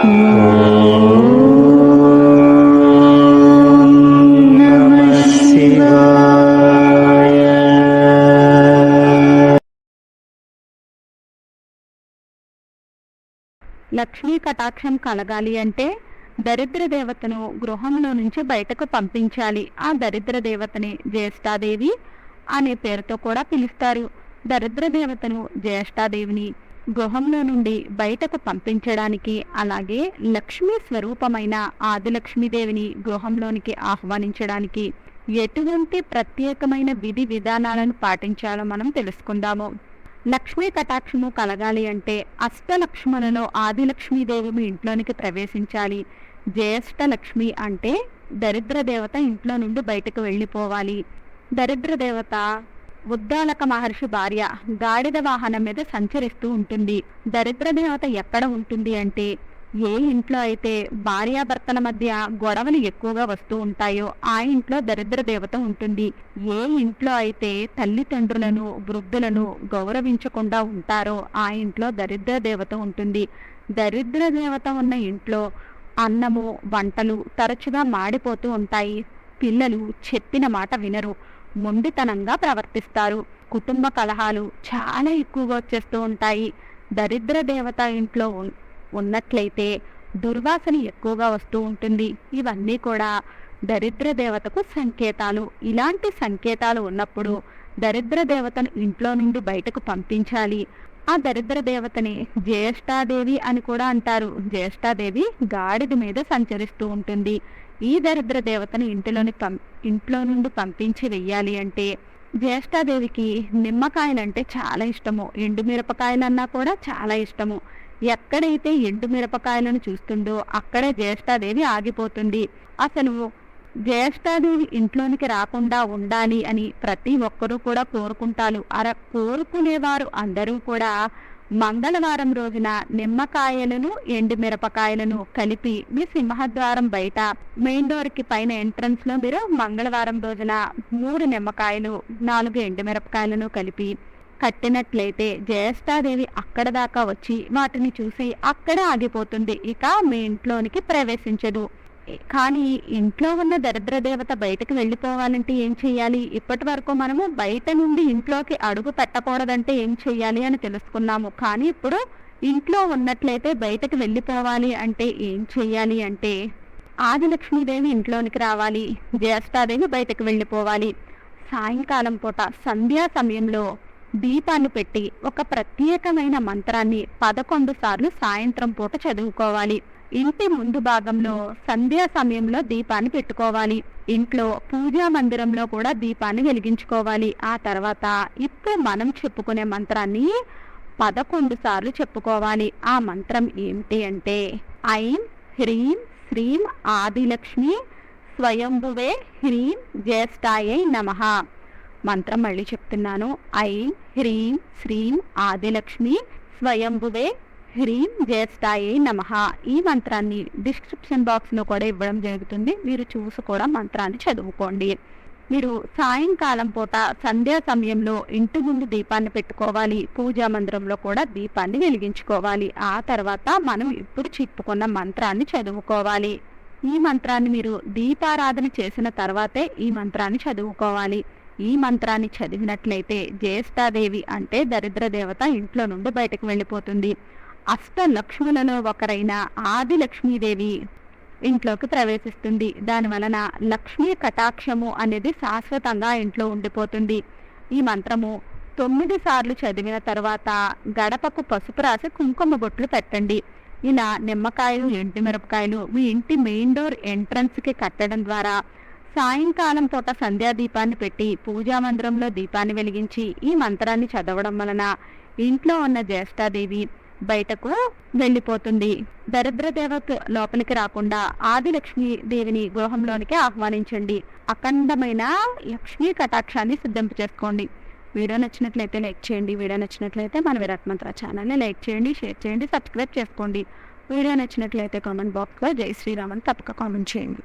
లక్ష్మీ కటాక్షం కలగాలి అంటే దరిద్ర దేవతను గృహంలో నుంచి బయటకు పంపించాలి. ఆ దరిద్ర దేవతని జ్యేష్ఠాదేవి అనే పేరుతో కూడా పిలుస్తారు. దరిద్ర దేవతను జ్యేష్ఠాదేవిని గృహంలో నుండి బయటకు పంపించడానికి అలాగే లక్ష్మీ స్వరూపమైన ఆదిలక్ష్మీదేవిని గృహంలోనికి ఆహ్వానించడానికి ఎటువంటి ప్రత్యేకమైన విధి విధానాలను పాటించాలో మనం తెలుసుకుందాము. లక్ష్మీ కటాక్షము కలగాలి అంటే అష్టలక్ష్మణలో ఆదిలక్ష్మీదేవి మీ ఇంట్లోనికి ప్రవేశించాలి. జ్యేష్ఠ లక్ష్మి అంటే దరిద్ర దేవత ఇంట్లో నుండి బయటకు వెళ్ళిపోవాలి. దరిద్ర దేవత ఉద్దాలక మహర్షి భార్య గాడిద వాహనం మీద సంచరిస్తూ ఉంటుంది. దరిద్ర దేవత ఎక్కడ ఉంటుంది అంటే ఏ ఇంట్లో అయితే భార్యాభర్తల మధ్య గొడవలు ఎక్కువగా వస్తూ ఉంటాయో ఆ ఇంట్లో దరిద్ర దేవత ఉంటుంది. ఏ ఇంట్లో అయితే తల్లిదండ్రులను వృద్ధులను గౌరవించకుండా ఉంటారో ఆ ఇంట్లో దరిద్ర దేవత ఉంటుంది. దరిద్ర దేవత ఉన్న ఇంట్లో అన్నము వంటలు తరచుగా మాడిపోతూ ఉంటాయి. పిల్లలు చెప్పిన మాట వినరు. మొండితనంగా ప్రవర్తిస్తారు. కుటుంబ కలహాలు చాలా ఎక్కువగా వచ్చేస్తూ ఉంటాయి. దరిద్ర దేవత ఇంట్లో ఉన్నట్లయితే దుర్వాసన ఎక్కువగా వస్తూ ఉంటుంది. ఇవన్నీ కూడా దరిద్ర దేవతకు సంకేతాలు. ఇలాంటి సంకేతాలు ఉన్నప్పుడు దరిద్ర దేవతను ఇంట్లో నుండి బయటకు పంపించాలి. ఆ దరిద్ర దేవతని జ్యేష్ఠాదేవి అని కూడా అంటారు. జ్యేష్ఠాదేవి గాడిద మీద సంచరిస్తూ ఉంటుంది. ఈ దరిద్ర దేవతను ఇంటిలోని పం ఇంట్లో నుండి పంపించి వెయ్యాలి అంటే జ్యేష్ఠాదేవికి నిమ్మకాయలంటే చాలా ఇష్టము. ఎండు మిరపకాయలన్నా కూడా చాలా ఇష్టము. ఎక్కడైతే ఎండు మిరపకాయలను చూస్తుండో అక్కడే జ్యేష్ఠాదేవి ఆగిపోతుంది. అసలు జ్యేష్ఠాదేవి ఇంట్లోనికి రాకుండా ఉండాలి అని ప్రతి ఒక్కరూ కూడా కోరుకుంటారు. అర కోరుకునేవారు అందరూ కూడా మంగళవారం రోజున నిమ్మకాయలను ఎండు మిరపకాయలను కలిపి మీ సింహద్వారం బయట మెయిన్ డోర్కి పైన ఎంట్రన్స్లో మీరు మంగళవారం రోజున మూడు నిమ్మకాయలు నాలుగు ఎండు మిరపకాయలను కలిపి కట్టినట్లయితే జ్యేష్ఠాదేవి అక్కడ దాకా వచ్చి వాటిని చూసి అక్కడ ఆగిపోతుంది. ఇక మీ ఇంట్లోనికి ప్రవేశించదు. కానీ ఇంట్లో ఉన్న దరిద్ర దేవత బయటకు వెళ్ళిపోవాలంటే ఏం చెయ్యాలి? ఇప్పటి వరకు మనము బయట నుండి ఇంట్లోకి అడుగు పెట్టకూడదంటే ఏం చెయ్యాలి అని తెలుసుకున్నాము. కానీ ఇప్పుడు ఇంట్లో ఉన్నట్లయితే బయటకు వెళ్ళిపోవాలి అంటే ఏం చెయ్యాలి అంటే ఆదిలక్ష్మీదేవి ఇంట్లోనికి రావాలి జ్యేష్ఠాదేవి బయటకు వెళ్ళిపోవాలి. సాయంకాలం పూట సంధ్యా సమయంలో దీపాన్ని పెట్టి ఒక ప్రత్యేకమైన మంత్రాన్ని పదకొండు సార్లు సాయంత్రం పూట చదువుకోవాలి. ఇంటి ముందు భాగంలో సంధ్యా సమయంలో దీపాన్ని పెట్టుకోవాలి. ఇంట్లో పూజా మందిరంలో కూడా దీపాన్ని వెలిగించుకోవాలి. ఆ తర్వాత ఇప్పుడు మనం చెప్పుకునే మంత్రాన్ని పదకొండు సార్లు చెప్పుకోవాలి. ఆ మంత్రం ఏమిటి అంటే ఐం హ్రీం శ్రీం ఆదిలక్ష్మి స్వయంభువే హ్రీం జ్యేష్ఠాయై నమః. మంత్రం మళ్ళీ చెప్తున్నాను. ఐం హ్రీం శ్రీం ఆదిలక్ష్మి స్వయంభువే హ్రీం జయస్థాయి నమః. ఈ మంత్రాన్ని డిస్క్రిప్షన్ బాక్స్లో కూడా ఇవ్వడం జరుగుతుంది. మీరు చూసి కూడా మంత్రాన్ని చదువుకోండి. మీరు సాయంకాలం పూట సంధ్యా సమయంలో ఇంటి ముందు దీపాన్ని పెట్టుకోవాలి. పూజా మందిరంలో కూడా దీపాన్ని వెలిగించుకోవాలి. ఆ తర్వాత మనం ఇప్పుడు చెప్పుకున్న మంత్రాన్ని చదువుకోవాలి. ఈ మంత్రాన్ని మీరు దీపారాధన చేసిన తర్వాతే ఈ మంత్రాన్ని చదువుకోవాలి. ఈ మంత్రాన్ని చదివినట్లయితే జ్యేష్ఠాదేవి అంటే దరిద్ర దేవత ఇంట్లో నుండి బయటకు వెళ్ళిపోతుంది. అష్ట లక్ష్ములలో ఒకరైన ఆది లక్ష్మీదేవి ఇంట్లోకి ప్రవేశిస్తుంది. దాని వలన లక్ష్మీ కటాక్షము అనేది శాశ్వతంగా ఇంట్లో ఉండిపోతుంది. ఈ మంత్రము తొమ్మిది సార్లు చదివిన తర్వాత గడపకు పసుపు రాసి కుంకుమ బొట్లు పెట్టండి. ఇలా నిమ్మకాయలు ఎండు మిరపకాయలు మీ ఇంటి మెయిన్ డోర్ ఎంట్రన్స్కి కట్టడం ద్వారా సాయంకాలం పూట సంధ్యా దీపాన్ని పెట్టి పూజా మందిరంలో దీపాన్ని వెలిగించి ఈ మంత్రాన్ని చదవడం వలన ఇంట్లో ఉన్న జ్యేష్ఠాదేవి బయటకు వెళ్ళిపోతుంది. దరిద్రదేవకు లోపలికి రాకుండా ఆది లక్ష్మీ దేవిని గృహంలోనికి ఆహ్వానించండి. అఖండమైన లక్ష్మీ కటాక్షాన్ని సిద్ధింపు చేసుకోండి. వీడియో నచ్చినట్లయితే లైక్ చేయండి. వీడియో నచ్చినట్లయితే మన విరాట్ మంత్ర ఛానల్ని లైక్ చేయండి షేర్ చేయండి సబ్స్క్రైబ్ చేసుకోండి. వీడియో నచ్చినట్లయితే కామెంట్ బాక్స్లో జై శ్రీరామ్ అని తప్పక కామెంట్ చేయండి.